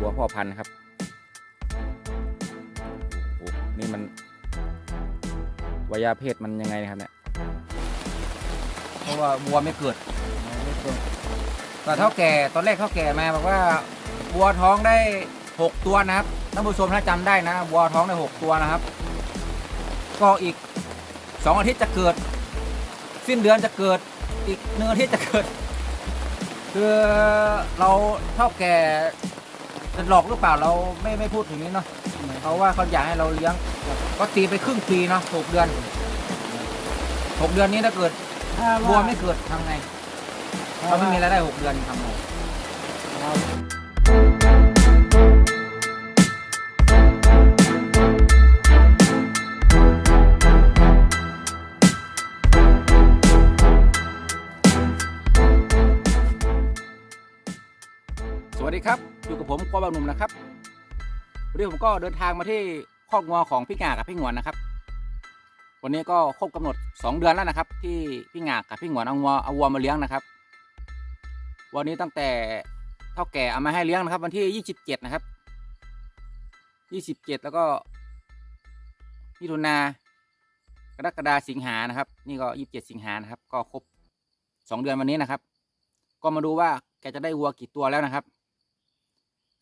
วัวพ่อพันธุ์ครับโอ้นี่มันวัยาเพศมันยังไงนะครับเนี่ย เพราะว่าวัวไม่เกิด แต่เท่าแก่ตอนแรกเท่าแก่มาบอกว่าวัวท้องได้หกตัวนะครับท่านผู้ชมถ้าจำได้นะวัวท้องได้หกตัวนะครับ ก็อีกสองอาทิตย์จะเกิด สิ้นเดือนจะเกิดอีกหนึ่งอาทิตย์จะเกิด คือเราเท่าแก่ จะหลอกหรือเปล่าเราไม่ไม่พูดถึงนี้เนาะเพราะว่าเขาอยากให้เราเลี้ยง ก็ตีไปครึ่งปีเนาะหกเดือนหกเดือนนี้ถ้าเกิดถ้าวัวว่าไม่เกิดทำไงถ้าเราไม่ว่ามีรายได้หกเดือนทำไงส หนุ่มนะครับวันนี้ผมก็เดินทางมาที่คอกงัวของพี่งากับพี่หงวนนะครับ วันนี้ก็ครบกำหนด 2 เดือนแล้วนะครับ ที่พี่งากับพี่หงวนเอางัวเอาวัวมาเลี้ยงนะครับ วันนี้ตั้งแต่เท่าแก่เอามาให้เลี้ยงนะครับ วันที่ 27 นะครับ 27 แล้วก็มิถุนากรกฎาสิงหานะครับ นี่ก็ 27 สิงหานะครับ ก็ครบ 2 เดือนวันนี้นะครับ ก็มาดูว่าแกจะได้วัวกี่ตัวแล้วนะครับ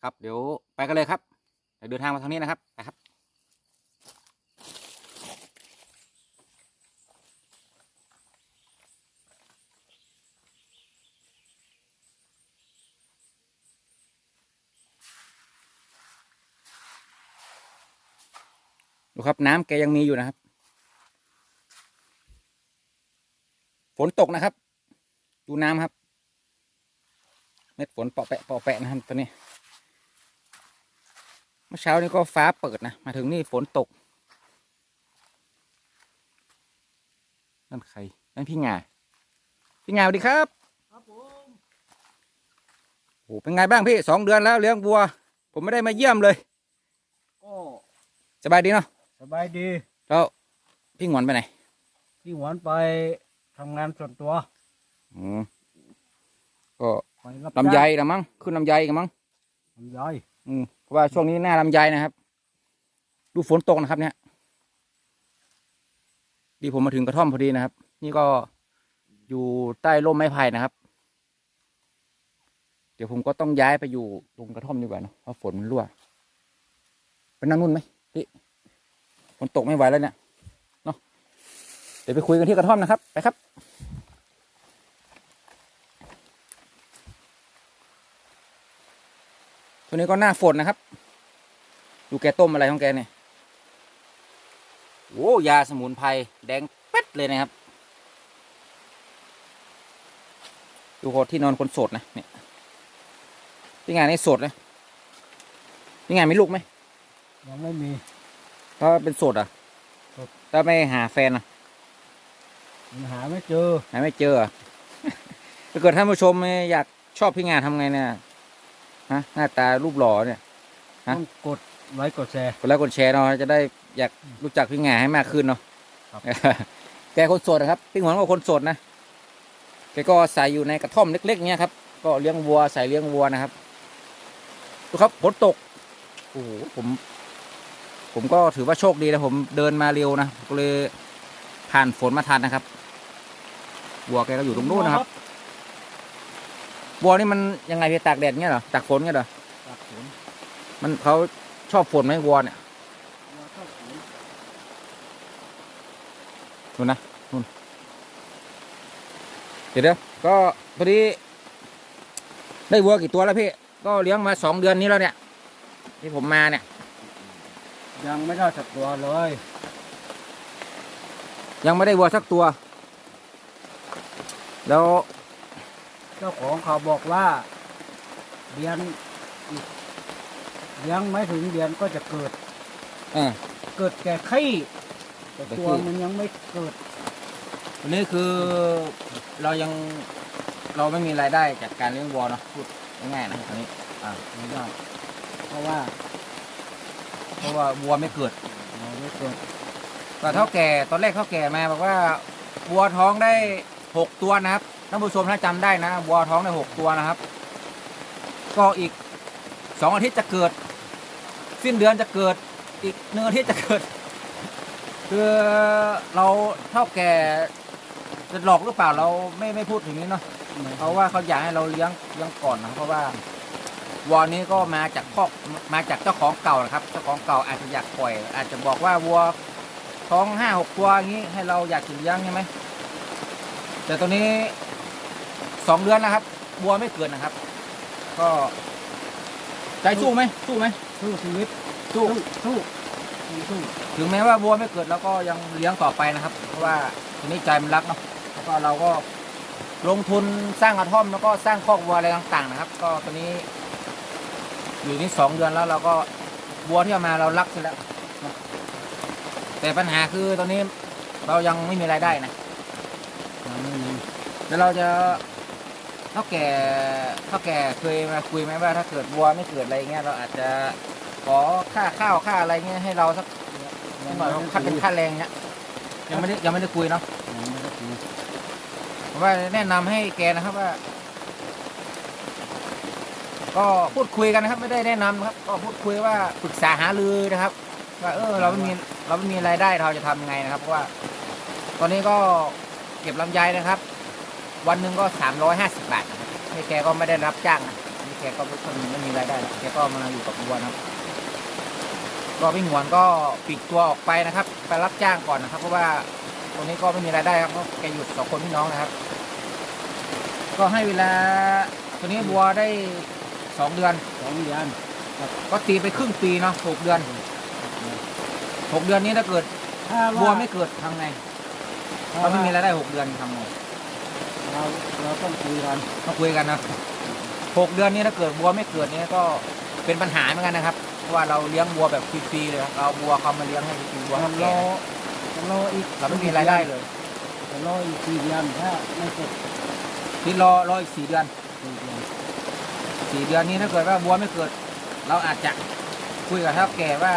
ครับเดี๋ยวไปกันเลยครับเดี๋ยวเดินทางมาทางนี้นะครับไปครับดูครับน้ำแกยังมีอยู่นะครับ ฝนตกนะครับ ดูน้ำครับ เม็ดฝนเปาะแปะเปาะแปะนะครับตอนนี้ เมื่อเช้านี้ก็ฟ้าเปิดนะ มาถึงนี่ฝนตก นั่นใคร นั่นพี่งา พี่งาสวัสดีครับ ครับผมโอ้เป็นไงบ้างพี่สองเดือนแล้วเลี้ยงวัว ผมไม่ได้มาเยี่ยมเลยก็สบายดีเนาะ สบายดี แล้วพี่หงวนไปไหน พี่หวนไปทำงานส่วนตัว อืมก็ไปรับลำไยจ้างละมั้ง ขึ้นลำไยกันมั้ง ลำไยอืมเพราะว่าช่วงนี้หน้าลำไยนะครับ ดูฝนตกนะครับ เนี่ยดีผมมาถึงกระท่อมพอดีนะครับ นี่ก็อยู่ใต้ร่มไม้ไผ่นะครับ เดี๋ยวผมก็ต้องย้ายไปอยู่ตรงกระท่อมดีกว่าเนะเพราะฝนมันรั่วไปนั่งนู่นไหมพี่ฝนตกไม่ไหวแล้วเนี่ยเนาะเดี๋ยวไปคุยกันที่กระท่อมนะครับ ไปครับ ตัวนี้ก็หน้าฝนนะครับดูแกต้มอะไรของแกเนี่ยโอ้ยาสมุนไพรแดงเป็ดเลยนะครับ ดูคนที่นอนคนโสดนะเนี่ยพี่งานนี่โสดเลยพี่งานมีลูกไหมยังไม่มีถ้าเป็นโสดอะโสดถ้าไม่หาแฟนอะมันหาไม่เจอหาไม่เจออะถ้าเกิดท่านผู้ชมอยากชอบพี่งานทำไงเนี่ย ฮะหน้าตารูปหล่อเนี่ย ฮะ ต้องกดไลค์กดแชร์ กดไลค์กดแชร์เนาะจะได้อยากรู้จักพี่งาให้มากขึ้นเนาะครับ แกคนโสดนะครับพี่หงวนก็คนโสดนะแกก็ใส่อยู่ในกระท่อมเล็กๆเนี้ยครับ ก็เลี้ยงวัวใส่เลี้ยงวัวนะครับดูครับฝนตกโอ้โหผม ผมก็ถือว่าโชคดีนะผมเดินมาเร็วนะก็เลยผ่านฝนมาทันนะครับวัวแกก็อยู่ตรงนู้นนะครับ วัวนี่มันยังไงพี่ตากแดดเงี้ยเหรอตากฝนเงี้ยเหรอตัดฝนมันเขาชอบฝนไหมวัวเนี่ยวัวชอบฝนนู่นนะนู่นเดี๋ยวเดี๋ยวก็พอดีได้วัวกี่ตัวแล้วพี่ก็เลี้ยงมาสองเดือนนี้แล้วเนี่ย ที่ผมมาเนี่ย ยังไม่ได้สักตัวเลย ยังไม่ได้วัวสักตัว แล้ว เจ้าของเขาบอกว่าเดือนอีกเลี้ยงไม่ถึงเดือนก็จะเกิดเออเกิดแก่ขี้แต่แก่ขี้ตัวมันยังไม่เกิดวันนี้คือเรายังเราไม่มีรายได้จากการเลี้ยงวัวเนาะพูดง่ายๆนะตอนนี้อ่าไม่ได้เพราะว่าเพราะว่าวัวไม่เกิดเราไม่เกิดแต่เท่าแก่ตอนแรกเท่าแก่มาบอกว่าวัวท้องได้หกตัวนะครับ ท่านผู้ชมถ้าจำได้นะวัวท้องได้หกตัวนะครับ ก็อีกสองอาทิตย์จะเกิด สิ้นเดือนจะเกิด อีกหนึ่งอาทิตย์จะเกิด คือเราเท่าแก่จะหลอกหรือเปล่าเราไม่ไม่พูดถึงนี้เนาะเพราะว่าเขาอยากให้เราเลี้ยงเลี้ยงก่อนนะเพราะว่าวัวนี้ก็มาจากคอกมาจากเจ้าของเก่านะครับ เจ้าของเก่าอาจจะอยากปล่อย อาจจะบอกว่าวัวท้องห้าหกตัวอย่างนี้ให้เราอยากจะเลี้ยงใช่ไหมแต่ตัวนี้ สองเดือนแล้วครับวัวไม่เกินนะครับ ก็ใจสู้ไหมสู้ไหมสู้ชีวิตสู้สู้สู้สู้ถึงแม้ว่าวัวไม่เกิดเราก็ยังเลี้ยงต่อไปนะครับ เพราะว่าทีนี้ใจมันรักเนาะแล้วก็เราก็ลงทุนสร้างกระท่อมแล้วก็สร้างคอกวัวอะไรต่างๆนะครับ ก็ตอนนี้ อยู่นี่สองเดือนแล้วเราก็วัวที่เอามาเรารักใช่แล้วนะแต่ปัญหาคือตอนนี้เรายังไม่มีรายได้นะยังไม่มีเดี๋ยวเราจะเท่าแก่เท่าแก่เคยมาคุยไหมว่าถ้าเกิดวัวไม่เกิดอะไรเงี้ยเราอาจจะขอค่าข้าวค่าอะไรเงี้ยให้เราสักนิดหน่อยค่าเป็นค่าแรงเงี้ยยังไม่ได้ยังไม่ได้คุยเนาะยังไม่ได้คุยผมว่าแนะนำให้แกนะครับว่า ก็พูดคุยกันนะครับ ไม่ได้แนะนำนะครับ ก็พูดคุยว่าปรึกษาหารือนะครับ ว่าเออเราไม่มีเราไม่มีรายได้เราจะทำยังไงนะครับเพราะว่า ตอนนี้ก็เก็บลำไยนะครับ วันหนึ่งก็สามร้อยห้าสิบบาทนะครับนี่แกก็ไม่ได้รับจ้างนะนี่แกก็ไม่ค่อยมีไม่มีรายได้หรอกแกก็มาอยู่กับวัวนะครับ ก็พี่หงวนก็ปิดตัวออกไปนะครับ ไปรับจ้างก่อนนะครับ เพราะว่าตรงนี้ก็ไม่มีรายได้ครับเพราะแกอยู่สองคนพี่น้องนะครับ ก็ให้เวลาตัวนี้บัวได้สองเดือน สองเดือนก็ตีไปครึ่งปีเนาะหกเดือนหกเดือนนี้ถ้าเกิดถ้าบัวว่าไม่เกิดทำไงถ้าเราไม่ว่ามีรายได้หกเดือนทำไง เราเราต้องคุยกันมาคุยกันนะหกเดือนนี้ถ้าเกิดบัวไม่เกิดเนี่ยก็เป็นปัญหาเหมือนกันนะครับเพราะว่าเราเลี้ยงบัวแบบฟรีๆเลยครับเราบัวเขามาเลี้ยงให้ฟรีๆบัวเราเขารแก่อรออีกเราไม่มีรายได้เลยจะรออีกสี่เดือนถ้าไม่เสร็จที่รอรออีกสี่เดือนสี่เดือนสี่เดือนนี้ถ้าเกิดว่าบัวไม่เกิด เราอาจจะคุยกับเท่าแก่ว่า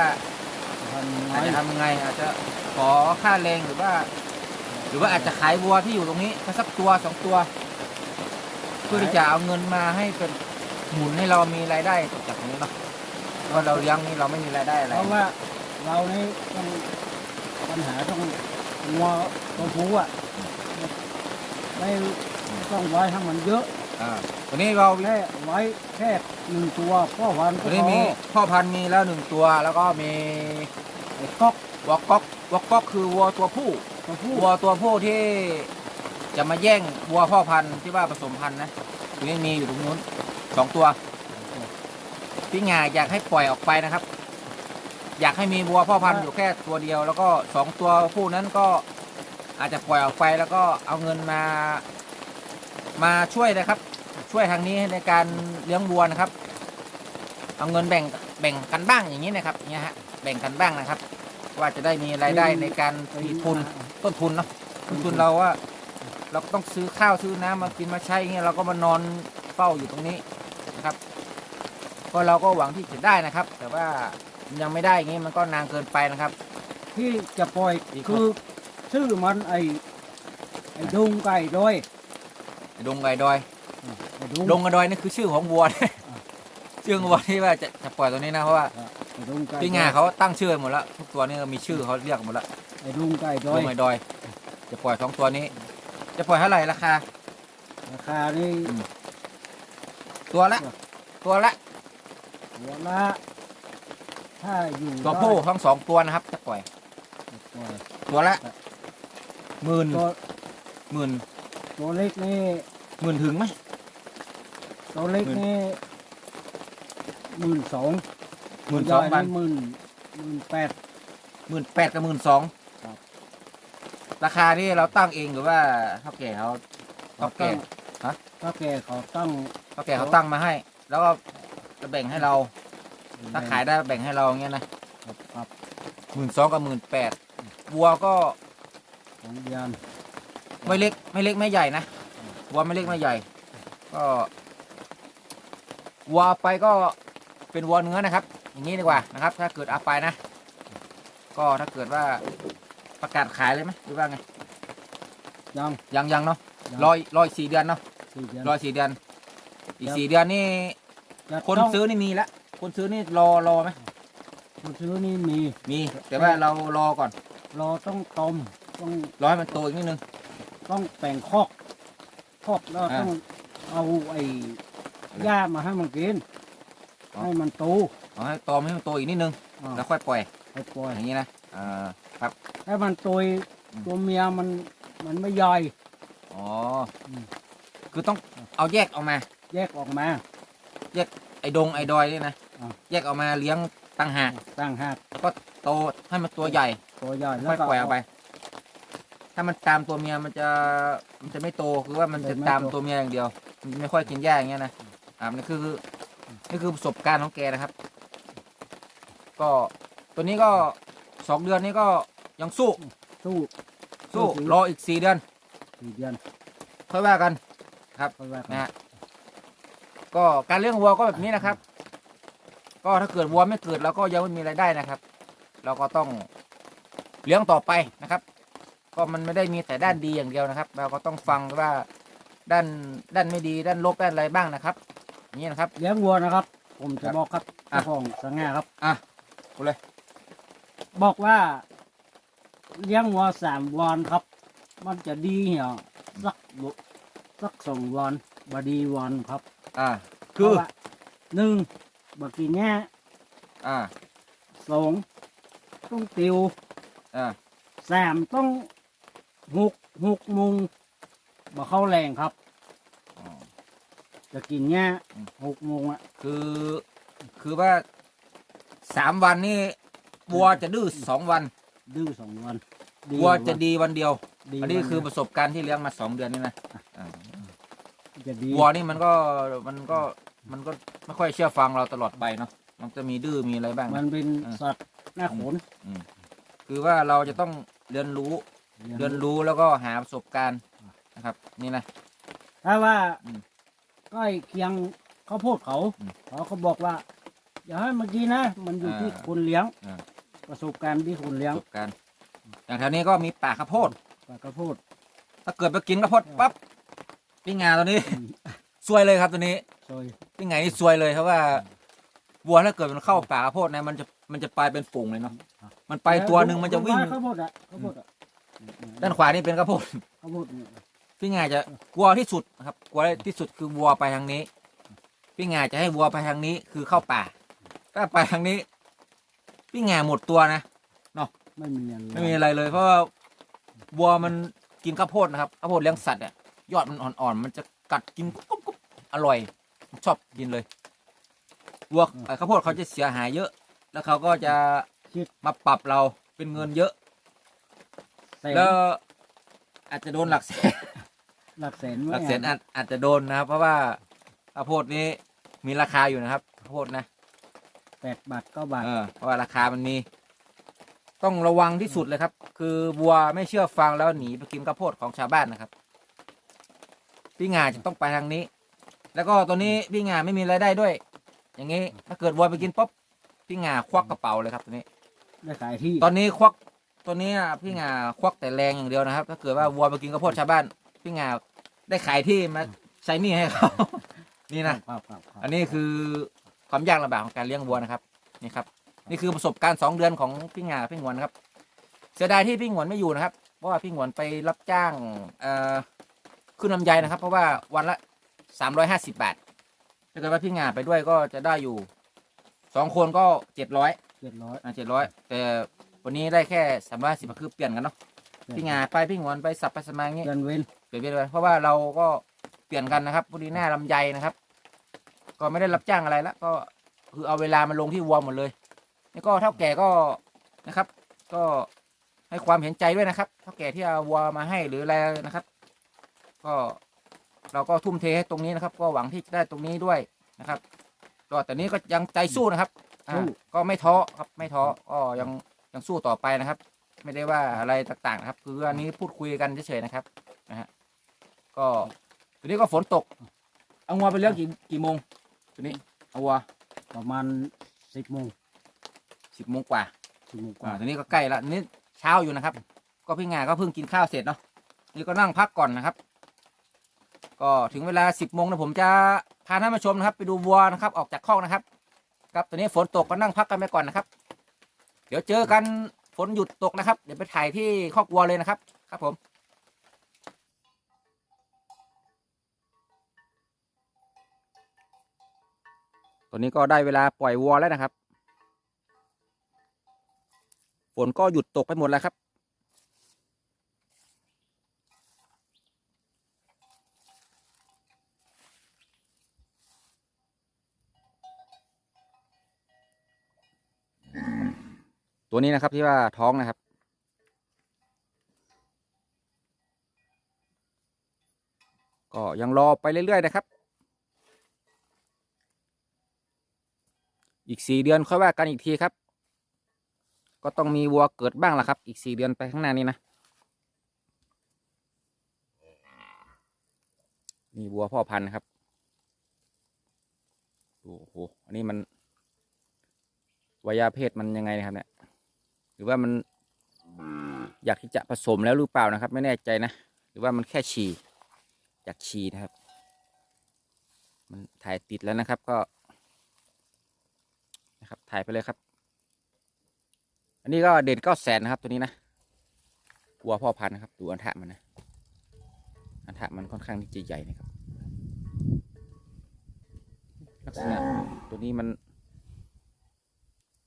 ทำยังไงอาจจะทำยังไงอาจจะขอค่าแรงหรือว่า หรือว่าอาจจะขายวัวที่อยู่ตรงนี้สักตัวสองตัว เพื่อที่จะเอาเงินมาให้เป็นหมุนให้เรามีรายได้จากตรงนี้เนาะเพราะว่าเราเลี้ยงนี่เราไม่มีรายได้อะไรเพราะว่าเรานี่ต้องปัญหาต้องงัวตัวผู้อะไม่ต้องไว้ให้มันเยอะอ่าตัวนี้เราแค่ไว้แค่หนึ่งตัวพ่อพันธุ์ตัก็วนี้พอมีพ่อพันธุ์มีแล้วหนึ่งตัวแล้วก็มีไอ้ก๊อกวอกก๊อกวอกก๊อกคือวัวตัวผู้ ตัวผู้วัวตัวผู้ที่จะมาแย่งวัวพ่อพันธุ์ที่ว่าผสมพันธุ์นะตัวนี้มีอยู่ตรงนู้นสองตัวพี่งาอยากให้ปล่อยออกไปนะครับ อยากให้มีวัวพ่อพันธุ์อยู่แค่ตัวเดียว แล้วก็สองตัวผู้นั้นก็อาจจะปล่อยออกไปแล้วก็เอาเงินมา มาช่วยนะครับ ช่วยทางนี้ในการเลี้ยงวัวนะครับ เอาเงินแบ่งแบ่งกันบ้างอย่างนี้นะครับเนี่ยฮะแบ่งกันบ้างนะครับ ว่าจะได้มีรายได้ในการมีทุน ต้นทุนเนาะต้นทุนเราว่า เราก็ต้องซื้อข้าวซื้อน้ำมากินมาใช้เงี้ยเราก็มานอนเฝ้าอยู่ตรงนี้นะครับก็เราก็หวังที่จะได้นะครับ แต่ว่ายังไม่ได้อย่างงี้มันก็นานเกินไปนะครับ ที่จะปล่อยอีกคือชื่อมันไอ้ไอ้ดุงไก่ดอยดงไก่ดอย ไอ้ดุงดงไก่ดอยนี่คือชื่อของวัวนะอ่า ชื่อของวัวที่ว่าจะจะปล่อยตัวนี้นะเพราะว่าไอ้ดุงไก่พี่งาเขาตั้งชื่อหมดแล้วทุกตัวนี่มีชื่อเขาเรียกหมดแล้ว ไอ้ดุงไก่ดดอยงไก่ดอย จะปล่อยสองตัวนี้ จะปล่อยเท่าไหร่ราคา ราคานี่ตัวละ ตัวละ หัวละถ้าอยู่ตัวผู้ทั้งสองตัวนะครับ จะปล่อย ได้ตัวละหมื่นตัวหมื่นตัวเล็กนี่หมื่นถึงไหมตัวเล็กนี่หมื่นสองหมื่นสองพันหมื่นหมื่นแปดหมื่นแปดกับหมื่นสองค รับราคาที่เราตั้งเองหรือว่าเท่าแก่เขาเท่าแก่ฮะถ้าแก่เขาตั้งเท่าแก่เขาตั้งมาให้ แล้วก็จะแบ่งให้เราถ้าขายได้แบ่งให้เราอย่างเงี้ยนะครับครับหมื่นสองกับหมื่นแปดวัวก็ของเดือนไม่เล็กไม่เล็กไม่ใหญ่นะวัวไม่เล็กไม่ใหญ่ ก็วัวเอาไปก็เป็นวัวเนื้อนะครับ อย่างนี้ดีกว่านะครับ ถ้าเกิดเอาไปนะ ก็ถ้าเกิดว่า ประกาศขายเลยไหมหรือว่าไงยังยังยังเนาะยัง รอยรอยสี่เดือนเนาะสี่เดือน รอยสี่เดือน อีกครับสี่เดือนนี่จะคนต้องซื้อนี่มีแล้วคนซื้อนี่รอรอไหมคนซื้อนี่มี มี แต่ว่าเรารอก่อนรอต้องต้มต้องรอให้มันโตอีกนิดนึง ต้องแป่งคอก คอกแล้วอ่าต้องเอาไอ้หญ้ามาให้มันกิน อ๋อ ให้มันโตเอาให้โตให้มันโตอีกนิดนึงอ่าแล้วค่อยปล่อย ให้ปล่อยอย่างนี้นะอ่า ครับให้มันโตยอืมตัวเมียมันมันไม่ย่อย อ๋ออมคือต้องเอาแยกออกมา แยกออกมา ไอ้ดงไอ้ดอยนี่นะอ่า แยกออกมาเลี้ยงต่างหากตั้งหากแล้วก็โตให้มันตัวใหญ่ตัวย่อยแล้ค่วอยก็ ปล่อยออกไป ถ้ามันตามตัวเมียมันจะมันจะไม่โตคือว่ามันจะไม่โต ตามตัวเมียอย่างเดียว มันไม่ค่อยกินหญ้าอย่างเงี้ยนะอ่านี่คือนี่คือประสบการณ์ของแกนะครับ ก็ตัวนี้ก็สองเดือนนี้ก็ ยังสู้สู้ สู้สู้รออีกสี่เดือนสี่เดือนค่อยว่ากัน ครับค่อยว่ากันนะฮะก็การเลี้ยงวัวก็แบบนี้นะครับ ก็ถ้าเกิดวัวไม่เกิดเราก็ยังไม่มีรายได้นะครับ เราก็ต้องเลี้ยงต่อไปนะครับ ก็มันไม่ได้มีแต่ด้านดีอย่างเดียวนะครับ เราก็ต้องฟังว่าด้านด้านไม่ดีด้านลบด้านอะไรบ้างนะครับอย่างนี้นะครับ เลี้ยงวัวนะครับ ผมจะครับบอกครับอะเจ้าของสง่าครับ อะพูดเลย บอกว่า เลี้ยงวัวสามวันครับ มันจะดีเหี่ยสักบุสักสองวันบดีวันครับอ่า คือเพราะว่าหนึ่งบักกีแง่อ่า สองต้องติวอ่า สามต้องหกหกโมงบ่เข้าแรงครับอ๋อจะกินแง่อืม หกโมงอะ คือ คือว่าสามวันนี่วัวจะดื้อสองวัน ดื้อสองวันวัวจะดีวันเดียวดีอันนี้วัคือประสบการณ์ที่เลี้ยงมาสองเดือนนี่นะอ่าจะดีวัวนี่มันก็มันก็มันก็ไม่ค่อยเชื่อฟังเราตลอดไปเนาะมันจะมีดื้อมีอะไรบ้างมันเป็นอ่าสัตว์หน้าขนคือว่าเราจะต้องเรียนรู้เรียนรู้แล้วก็หาประสบการณ์นะครับ นี่นะ ถ้าว่าอืมใกล้เคียงเขาวโพดเขาอืมเขาเขาบอกว่า อย่าให้เมื่อกี้นะ มันอยู่อ่าที่คนเลี้ยง อ่า ประสบการณ์ที่คนเลี้ยปงระสบการณ์อย่างแถวนี้ก็มีป่าข้าวโพดปลากระโพด ถ้าเกิดไปกินข้าวโพดอ่าปั๊บพี่งาตัวนี้อืมซวยเลยครับตัวนี้ซอยพี่ไงนี่ซวยเลยเพราะว่าวัวถ้าเกิดมันเข้าป่าข้าวโพดนะมันจะมันจะไปเป็นฝูงเลยเนาะมันไปตัวหนึ่งมันจะวิ่งข้าวโพดอะข้าวโพดอะด้านขวานี่เป็นข้าวโพดข้าวโพดเนี่ยพี่งาจะกลัวที่สุดนะครับกลัวที่สุดคือวัวไปทางนี้ พี่งาจะให้วัวไปทางนี้คือเข้าป่า ถ้าไปทางนี้ พี่งาหมดตัวนะไม่มีอะไรไม่มีอะไรเลย เพราะว่าวัวมันกินข้าวโพดนะครับข้าวโพดเลี้ยงสัตว์อะยอดมันอ่อนๆมันจะกัดกินกุ๊บกุ๊บกุ๊บอร่อยชอบกินเลยวัวเอ่อข้าวโพดเขาจะเสียหายเยอะ แล้วเขาก็จะมาปรับเราเป็นเงินเยอะแสนแล้วอาจจะโดนหลักแสนหลักแสนหลักแสนอาจอาจจะโดนนะครับ เพราะว่าข้าวโพดนี้มีราคาอยู่นะครับข้าวโพดนะ แปดบาทเก้าบาทเออเพราะว่าราคามันมี ต้องระวังที่สุดเลยครับ คือวัวไม่เชื่อฟังแล้วหนีไปกินข้าวโพดของชาวบ้านนะครับพี่งาจะต้องไปทางนี้ แล้วก็ตัวนี้พี่งาไม่มีรายได้ด้วย อย่างนี้ถ้าเกิดวัวไปกินปุ๊บพี่งาควักกระเป๋าเลยครับตัวนี้ ได้ขายที่ตอนนี้ควักตัวนี้อะพี่งาควักแต่แรงอย่างเดียวนะครับ ถ้าเกิดว่าวัวไปกินข้าวโพดชาวบ้าน พี่งาได้ขายที่มาใช้หนี้ให้เขา นี่นะ ครับครับครับอันนี้คือ ความยากลำบากของการเลี้ยงวัวนะครับนี่ครับนี่คือประสบการณ์สองเดือนของพี่งาพี่หงวนนะครับ เสียดายที่พี่หงวนไม่อยู่นะครับ เพราะว่าพี่หงวนไปรับจ้างเอ่อขึ้นลำไยนะครับ เพราะว่าวันละสามร้อยห้าสิบบาทถ้าเกิดว่าพี่งาไปด้วยก็จะได้อยู่สองคนก็เจ็ดร้อยเจ็ดร้อยอ่าเจ็ดร้อยแต่วันนี้ได้แค่สามร้อยสิบคือเปลี่ยนกันเนาะพี่งาไปพี่หงวนไปสับไปสมาอย่างงี้เดือนเว้นเปลี่ยนไปเลยเพราะว่าเราก็เปลี่ยนกันนะครับพอดีหน้าลำไยนะครับ ก็ไม่ได้รับจ้างอะไรละก็คือเอาเวลามาลงที่วัวหมดเลยนี่ก็เท่าแก่ก็นะครับ ก็ให้ความเห็นใจด้วยนะครับ เท่าแก่ที่เอาวัวมาให้หรืออะไรนะครับ ก็เราก็ทุ่มเทให้ตรงนี้นะครับ ก็หวังที่จะได้ตรงนี้ด้วยนะครับก็แต่นี้ก็ยังใจสู้นะครับอ่าก็ไม่ท้อครับไม่ท้อก็ยังยังสู้ต่อไปนะครับ ไม่ได้ว่าอะไรต่างๆนะครับ คืออันนี้พูดคุยกันเฉยๆนะครับนะฮะก็ทีนี้ก็ฝนตกเอางัวไปเลี้ยงกี่กี่โมง ทีนี้เอาวัวประมาณสิบโมงสิบโมงกว่าสิบโมงกอ่าว่าทีนี้ก็ใกล้ละนี่เช้าอยู่นะครับ ก็พี่งาก็เพิ่งกินข้าวเสร็จเนาะนี่ก็นั่งพักก่อนนะครับ ก็ถึงเวลาสิบโมงนะผมจะพาท่านผู้ชมนะครับ ไปดูวัวนะครับ ออกจากคอกนะครับ ครับตอนนี้ฝนตกก็นั่งพักกันไปก่อนนะครับ เดี๋ยวเจอกันฝนหยุดตกนะครับ เดี๋ยวไปถ่ายที่คอกวัวเลยนะครับ ครับผม ตอนนี้ก็ได้เวลาปล่อยวัวแล้วนะครับ ฝนก็หยุดตกไปหมดแล้วครับ ตัวนี้นะครับที่ว่าท้องนะครับก็ยังรอไปเรื่อย ๆ นะครับ อีกสี่เดือนค่อยว่ากันอีกทีครับ ก็ต้องมีวัวเกิดบ้างล่ะครับ อีกสี่เดือนไปข้างหน้านี้นะนี่วัวพ่อพันธุ์ครับโอ้โหอันนี้มันวัยาเพศมันยังไงนะครับเนี่ย หรือว่ามันอยากที่จะผสมแล้วหรือเปล่านะครับ ไม่แน่ใจนะ หรือว่ามันแค่ฉี่อยากฉี่นะครับ มันถ่ายติดแล้วนะครับก็ ถ่ายไปเลยครับ อันนี้ก็เด่นเก้าแสนนะครับตัวนี้นะวัวพ่อพันธุ์นะครับ ดูอันทะมันนะอันทะมันค่อนข้างที่จะใหญ่นะครับ ลักษณะตัวนี้มัน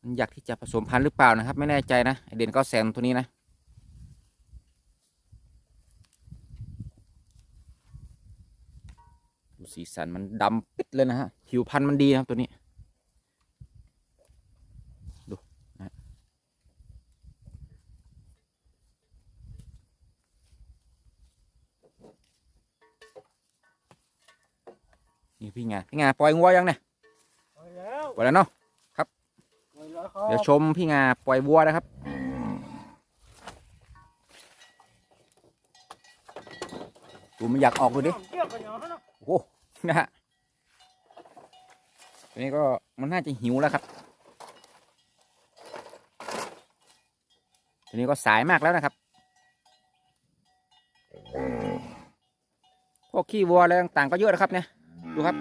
มันอยากที่จะผสมพันธุ์หรือเปล่านะครับ ไม่แน่ใจนะเด่นเก้าแสนตัวนี้นะดูสีสันมันดำปิดเลยนะฮะผิวพันธุ์มันดีนะครับตัวนี้ ดูนะฮะ นี่พี่งาพี่งาปล่อยงัวยังเนี่ยไปแล้วปล่อยแล้วเนาะไปแล้วครับเดี๋ยวชมพี่งาปล่อยวัวนะครับดูมันอยากออกดูดิเกี่ยวกันอย่างนั้นนะโอ้โหนะฮะตัวนี้ก็มันน่าจะหิวแล้วครับตัวนี้ก็สายมากแล้วนะครับพวกขี้วัวอะไรต่างๆก็เยอะนะครับเนี่ย ดูครับ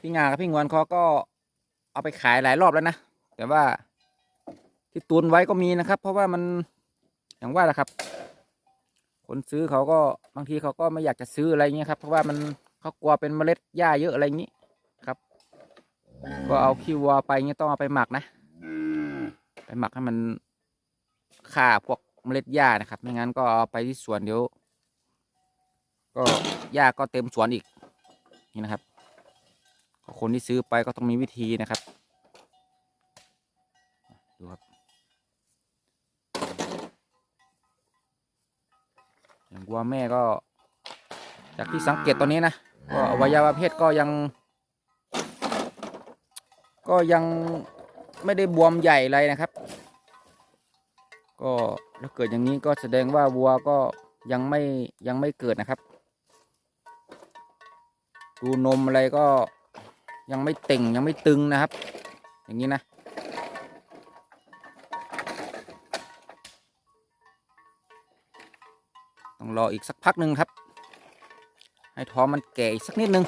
พี่งากับพี่งวนเขาก็เอาไปขายหลายรอบแล้วนะ แต่ว่าที่ตุนไว้ก็มีนะครับ เพราะว่ามันอย่างว่าแหละครับ คนซื้อเขาก็บางทีเขาก็ไม่อยากจะซื้ออะไรเงี้ยครับ เพราะว่ามันเขากลัวเป็นเมล็ดหญ้าเยอะอะไรอย่างนี้ครับ ก็เอาขี้วัวไปเงี้ยต้องเอาไปหมักนะ ไปหมักให้มันฆ่าพวกเมล็ดหญ้านะครับ ไม่งั้นก็เอาไปที่สวนเดี๋ยว ก็หญ้าก็เต็มสวนอีกนี่นะครับคนที่ซื้อไปก็ต้องมีวิธีนะครับดูครับอย่างวัวแม่ก็ จากที่สังเกตตอนนี้นะก็อวัยวะเพศก็ยัง ก็ยังไม่ได้บวมใหญ่อะไรนะครับ ก็ถ้าเกิดอย่างนี้ก็แสดงว่าวัวก็ยังไม่ยังไม่เกิดนะครับ ดูนมอะไรก็ยังไม่เต่งยังไม่ตึงนะครับ อย่างนี้นะ ต้องรออีกสักพักหนึ่งครับ ให้ท้องมันแก่อีกสักนิดนึง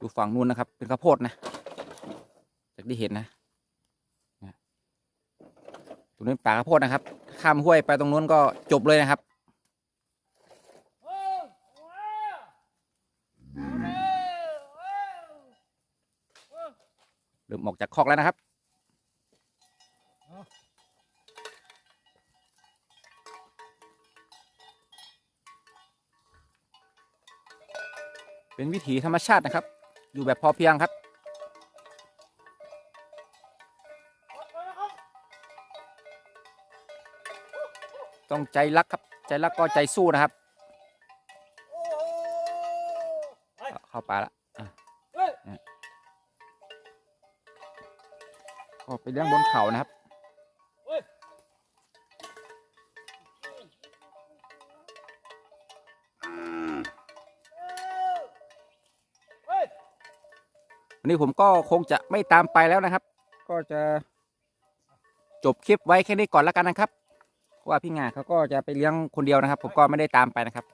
ดูฝั่งนู้นนะครับ เป็นข้าวโพดนะ จากที่เห็นนะ รงนี้ป่าข้าวโพดนะครับ ข้ามห้วยไปตรงนู้นก็จบเลยนะครับเอ้ยเอาเร็วเอาเร็วเอ้ยเริ่มออกจากคอกแล้วนะครับเป็นวิถีธรรมชาตินะครับ อยู่แบบพอเพียงครับ ต้องใจรักครับ ใจรักก็ใจสู้นะครับ เข้าป่าละอะเฮ้ยก็ไปเลี้ยงบนเขานะครับวันนี้ผมก็คงจะไม่ตามไปแล้วนะครับ ก็จะจบคลิปไว้แค่นี้ก่อนแล้วกันนะครับ ว่าพี่งาเขาก็จะไปเลี้ยงคนเดียวนะครับ ผมก็ไม่ได้ตามไปนะครับ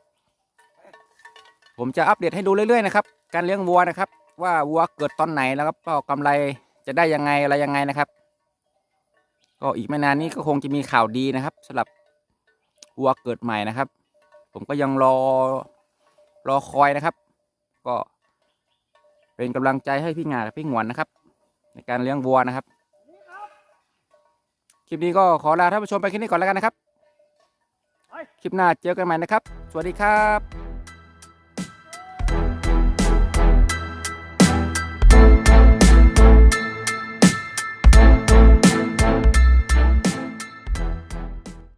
ผมจะอัปเดตให้ดูเรื่อยๆนะครับ การเลี้ยงวัวนะครับ ว่าวัวเกิดตอนไหนแล้วก็กำไรจะได้ยังไงอะไรยังไงนะครับ ก็อีกไม่นานนี้ก็คงจะมีข่าวดีนะครับสำหรับวัวเกิดใหม่นะครับ ผมก็ยังรอรอคอยนะครับ ก็เป็นกำลังใจให้พี่งาพี่หงวนนะครับ ในการเลี้ยงวัวนะครับ คลิปนี้ก็ขอลาท่านผู้ชมไปแค่นี้ก่อนแล้วกันนะครับ คลิปหน้าเจอกันใหม่นะครับ สวัสดีครับ